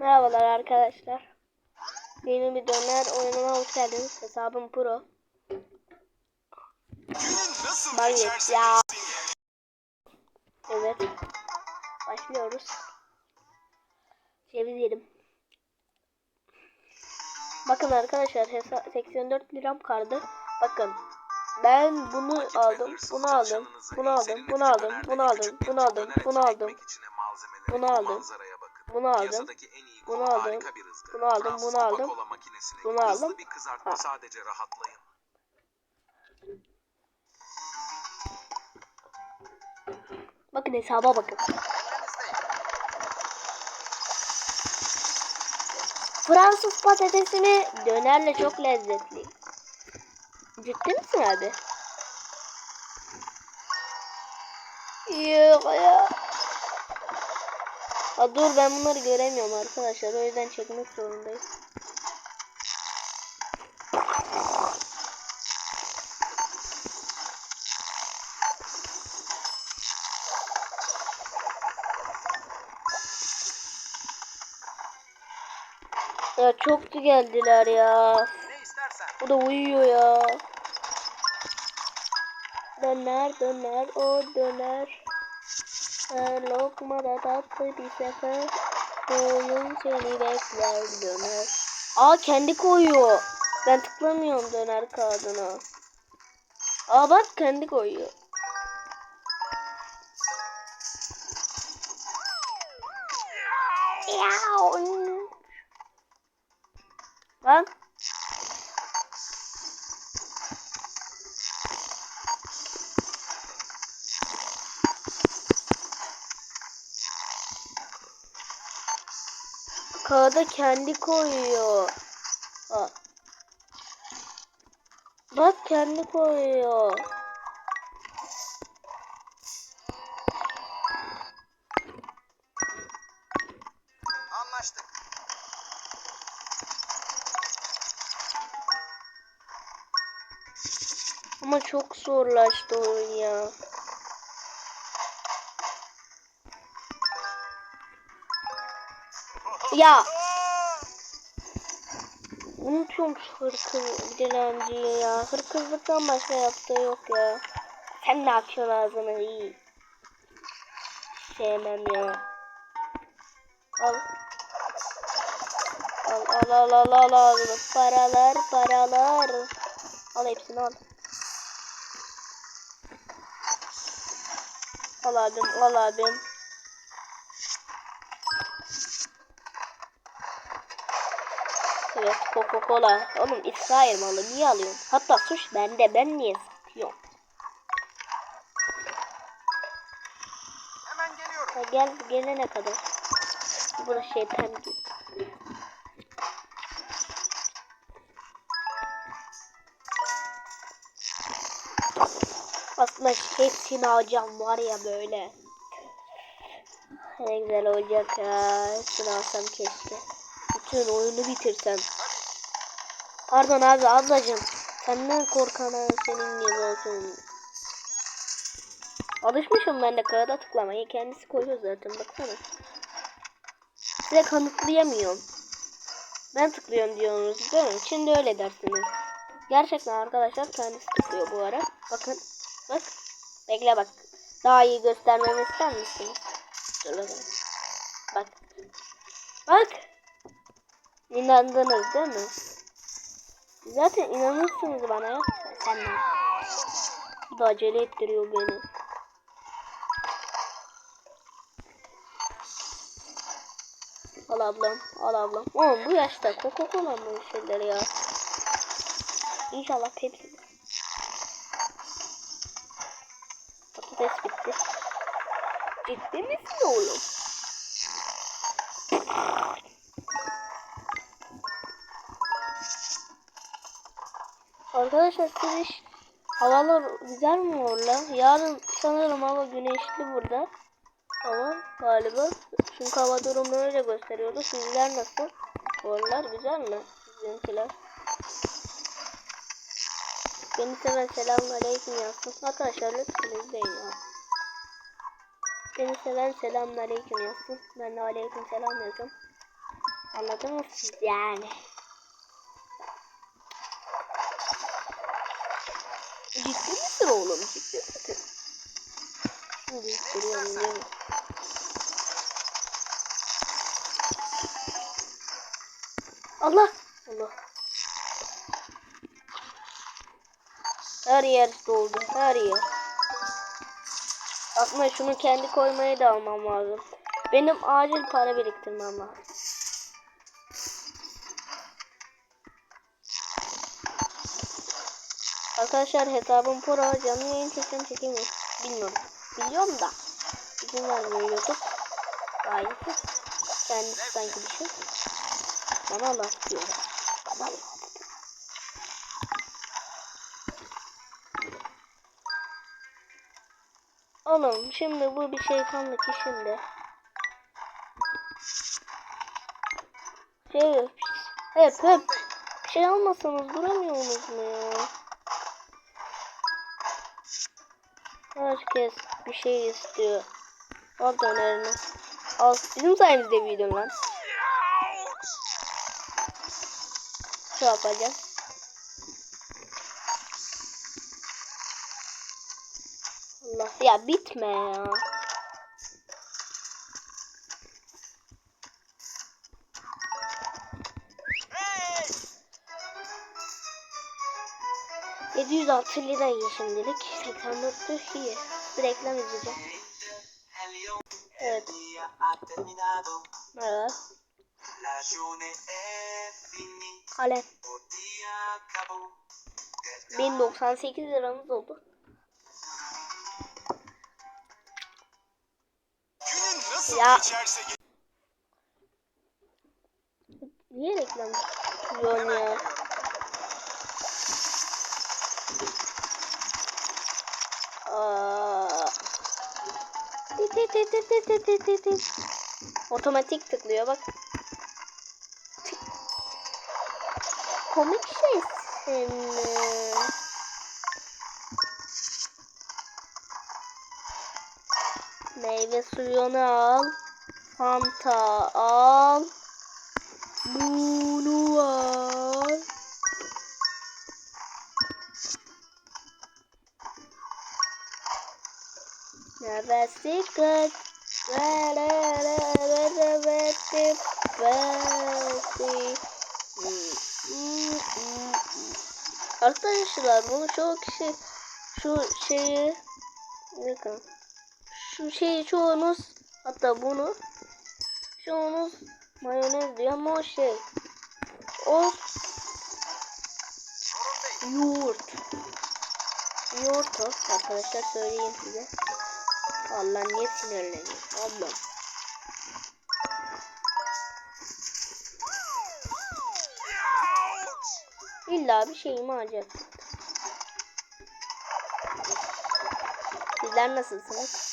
Merhabalar arkadaşlar. Yeni bir döner oyununa hoş geldiniz. Hesabım pro. Geçerse ya. Evet. Başlıyoruz. Ceviz yedim. Bakın arkadaşlar hesa 84 liram kaldı. Bakın. Ben bunu aldım, bunu aldım, bunu aldım, bunu aldım, bunu aldım, bunu aldım, bunu aldım, bunu aldım, bunu aldım, bunu aldım, bunu aldım, bunu aldım, bunu aldım. bir kızartma Ha. sadece rahatlayın. Bakın hesaba bakın. Fransız patatesini dönerle çok lezzetli. Ciddi misin abi? Yok ya. Ha dur ben bunları göremiyorum arkadaşlar. O yüzden çekmek zorundayım. Ya çok geldiler ya. Bu da uyuyor ya. Döner döner o döner. Her lokmada tatlı bir sefer. Oyun seni bekler döner. Aa kendi koyuyor. Ben tıklamıyorum döner kağıdına. Aa bak kendi koyuyor. Kağıda kendi koyuyor. Bak. Bak kendi koyuyor. Anlaştık. Ama çok zorlaştı oyun ya. Ya. Unutuyorum şu hırkız dilenciyi ya. Hırkızlıktan başka yaptığı yok ya. Sen ne yapıyorsun ağzını iyi. Sevmem ya. Al. Al al al al al al. Paralar paralar. Al hepsini al. Al abim al abim. Evet Coca Cola. Oğlum İsrail malı niye alıyorsun? Hatta suç bende ben niye satıyorum? Hemen geliyorum. Ha, gel gelene kadar. Burası şeytan gibi. Aslında hepsini alacağım var ya böyle. Ne güzel olacak ya. Hepsini alsam keşke. Bütün oyunu bitirsem. Pardon abi ablacığım. Senden korkana senin gibi olsun. Alışmışım ben de kağıda tıklamayı. Kendisi koyuyor zaten baksana. Size kanıtlayamıyorum. Ben tıklıyorum diyorsunuz değil mi? Şimdi öyle dersiniz. Gerçekten arkadaşlar kendisi tıklıyor bu ara. Bakın. Bak. Bekle bak. Daha iyi göstermemi ister misiniz? Dur bakalım. Bak. Bak. İnandınız değil mi? Zaten inanırsınız bana ya. Sen de. Bu da acele ettiriyor beni. Al ablam, al ablam. Oğlum bu yaşta Coca-Cola mı şeyleri ya? İnşallah Pepsi. Patates bitti. Ciddi misin oğlum? Arkadaşlar hiç havalar güzel mi orada? Yarın sanırım hava güneşli burada. Ama galiba çünkü hava durumu öyle gösteriyordu. Sizler nasıl? Oralar güzel mi? Sizinkiler. Beni seven selamun aleyküm yazsın. Arkadaşlar lütfen izleyin ya. Beni seven selamun aleyküm yazsın. Ben de aleyküm selam yazıyorum. Anladınız siz yani. Ciddi misin oğlum? Şimdi mi? Allah! Allah! Her yer doldu. Her yer. Aslında şunu kendi koymaya da almam lazım. Benim acil para biriktirmem lazım. Arkadaşlar hesabım pro canlı yayın çekiyorum çekemiyorum. Bilmiyorum. Biliyorum da. İzin vermiyor YouTube. Gayet. Kendisi sanki bir şey. Bana laf diyor. Bana laf. Oğlum şimdi bu bir şeytanlık işinde. Şey hep hep bir şey almasanız duramıyorsunuz mu ya? Herkes bir şey istiyor. Al dönerini. Al. Bizim sayemizde büyüdün lan. Şu yapacağım. Allah ya bitme ya. 706 lira iyi şimdilik. 84'tü iyi. Bir reklam izleyeceğim. Evet. Merhaba. Kalem. 1098 liramız oldu. Günün nasıl Ya. geçerse ge- Niye reklam yapıyorsun ya? Aa. Otomatik tıklıyor bak. Komik şeysin. Meyve suyunu al. Fanta al. Bunu al. Hmm. Arkadaşlar bunu çoğu kişi şu şeyi bakın şu şeyi çoğunuz hatta bunu çoğunuz mayonez diyor ama o şey o yoğurt. Yoğurt arkadaşlar söyleyeyim size Allah niye sinirleniyor ablam İlla bir şey mi acaba? Sizler nasılsınız?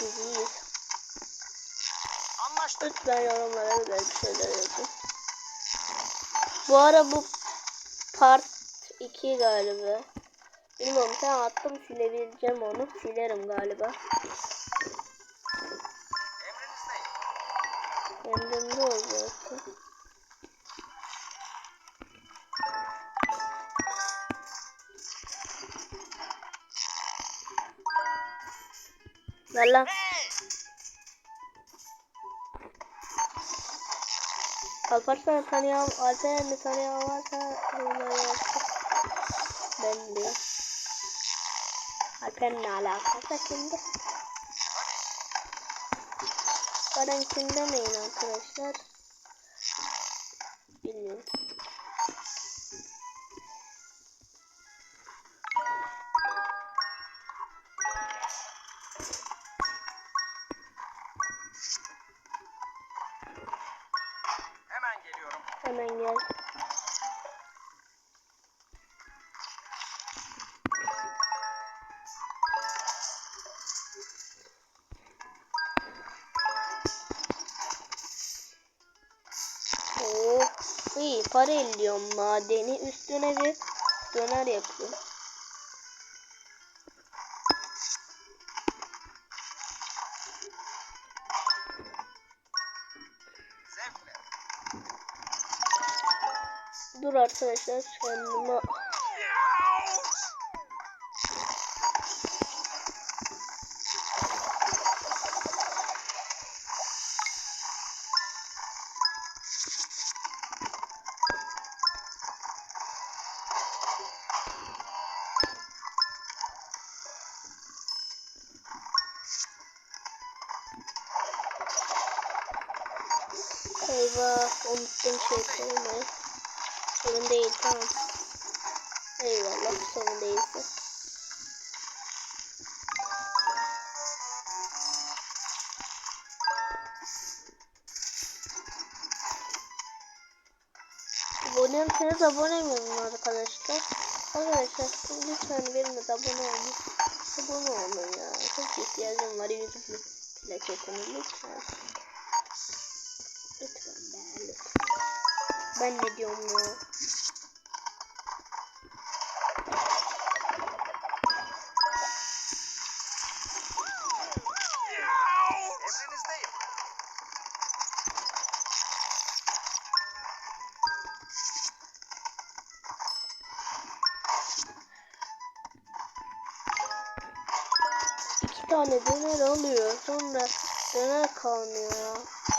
Biz iyiyiz. Anlaştık. Lütfen yorumlara güzel bir şeyler yazın. Bu ara bu part 2 galiba. Bilmiyorum sen attım silebileceğim onu. Silerim galiba. Emrimde olacak. Ver lan. Hey! Alparslan'ı tanıyan, Alperen'i tanıyan varsa yorumlara yazsın. Ben de. Alperen'le alakası şimdi. Bana kim demeyin arkadaşlar. Bilmiyorum. Oo. İyi para elliyorum madeni üstüne bir döner yapıyorum. Dur arkadaşlar kendime Eyvah unuttum şeylerimi. Sorun değil tamam. Eyvallah sorun değilse. Abone olsanız abone olun arkadaşlar? Arkadaşlar lütfen benimle de abone olun. Abone olun ya. Çok ihtiyacım var YouTube plaketine lütfen. Lütfen Ben ne diyorum ya? İki tane döner alıyor. Sonra döner kalmıyor. Ya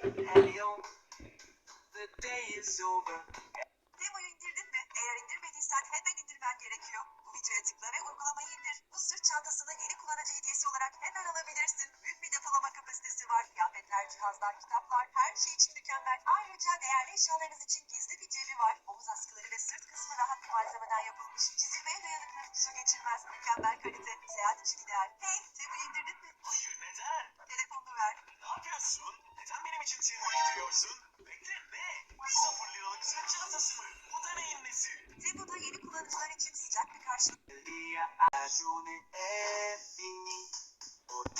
The day is over. Demoyu indirdin mi? Eğer indirmediysen hemen indirmen gerekiyor. Bu videoya tıkla ve uygulamayı indir. Bu sırt çantasını yeni kullanıcı hediyesi olarak hemen alabilirsin. Büyük bir depolama kapasitesi var. Kıyafetler, cihazlar, kitaplar, her şey için mükemmel. Ayrıca değerli eşyalarınız için gizli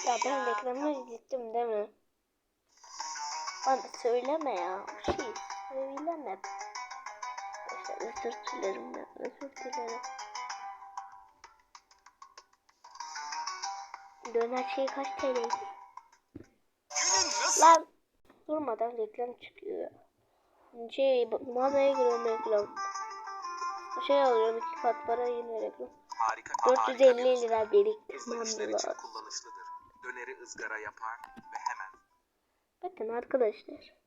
Ya ben reklamı izlettim değil mi? Bana söyleme ya. Şey söyleme. Arkadaşlar özür dilerim ya. Özür dilerim. Döner şey kaç TL'ydi? Lan durmadan reklam çıkıyor. Şey mağazaya giriyorum reklam. Şey alıyorum iki kat para yine reklam. Harika. 450 lira biriktirmem lazım. kullanışlıdır. Döneri ızgara yapar ve hemen Bakın arkadaşlar.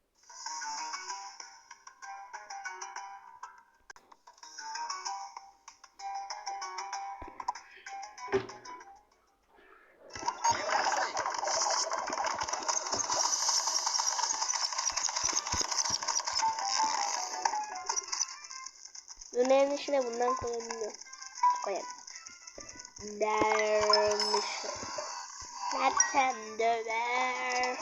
Dönerin içine bundan koyabiliyorum. Koyalım. Dermiş. Nereden döner?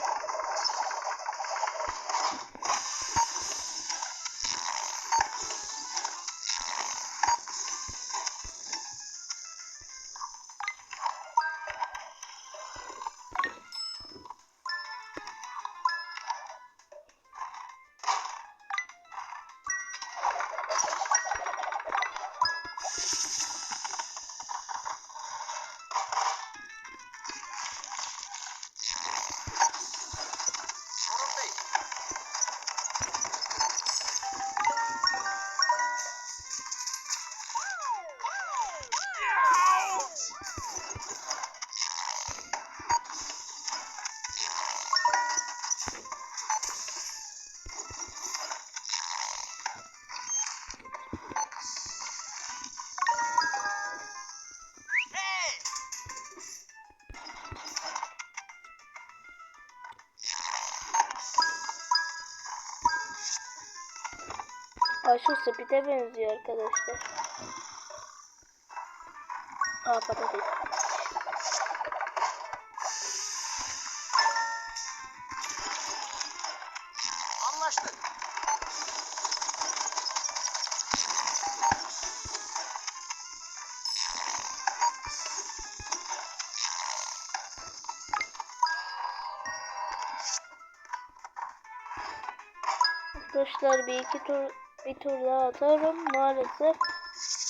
Aşırı speed'e benziyor arkadaşlar. Aa patates. Anlaştık. Arkadaşlar bir iki tur bir tur daha atarım. Maalesef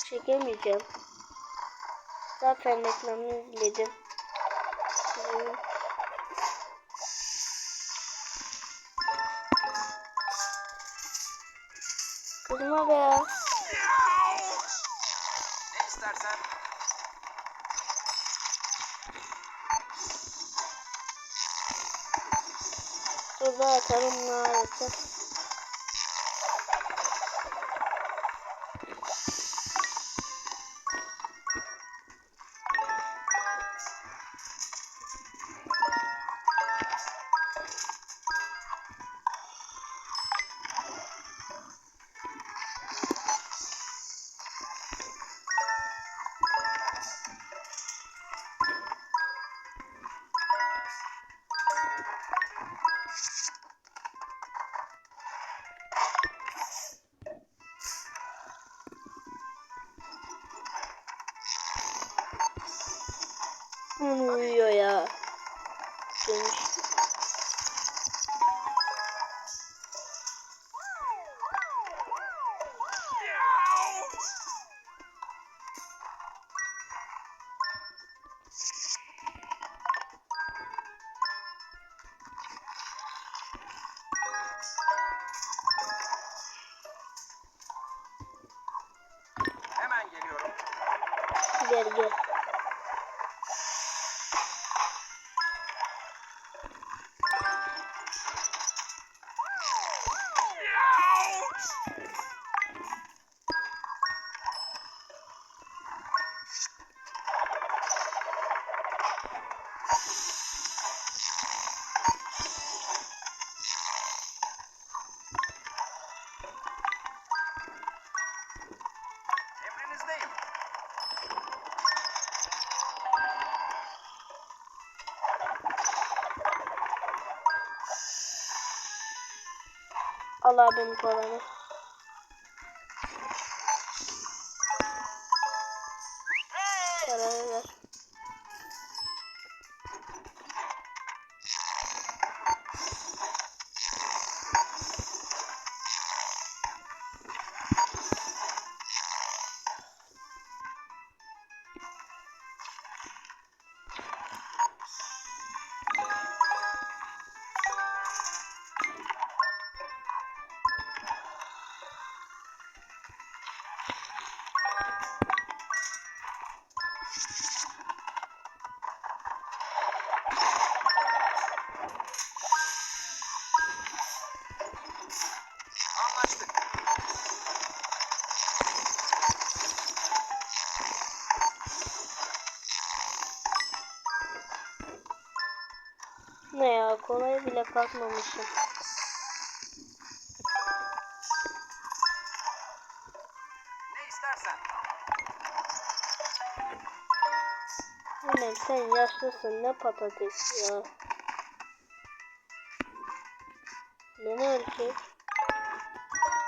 çekemeyeceğim. Zaten reklamını izledim. Kızma be ya. Ne istersen. Daha atarım maalesef. Al abim paranı. Kolay bile kalkmamışım. Ne istersen. Annem sen yaşlısın ne patates ya. Ne öyle şey?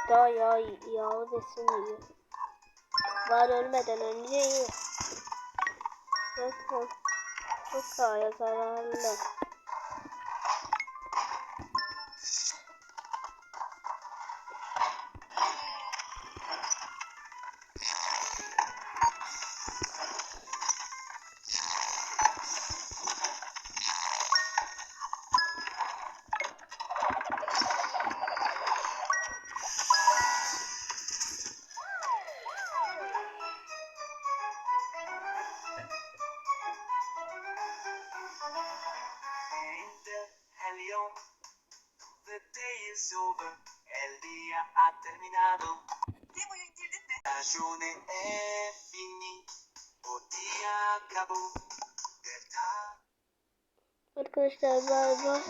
Daha yağ, yağlı besin yiyor. Var ölmeden önce iyi. Bakın. Çok sağya zararlı. Arkadaşlar galiba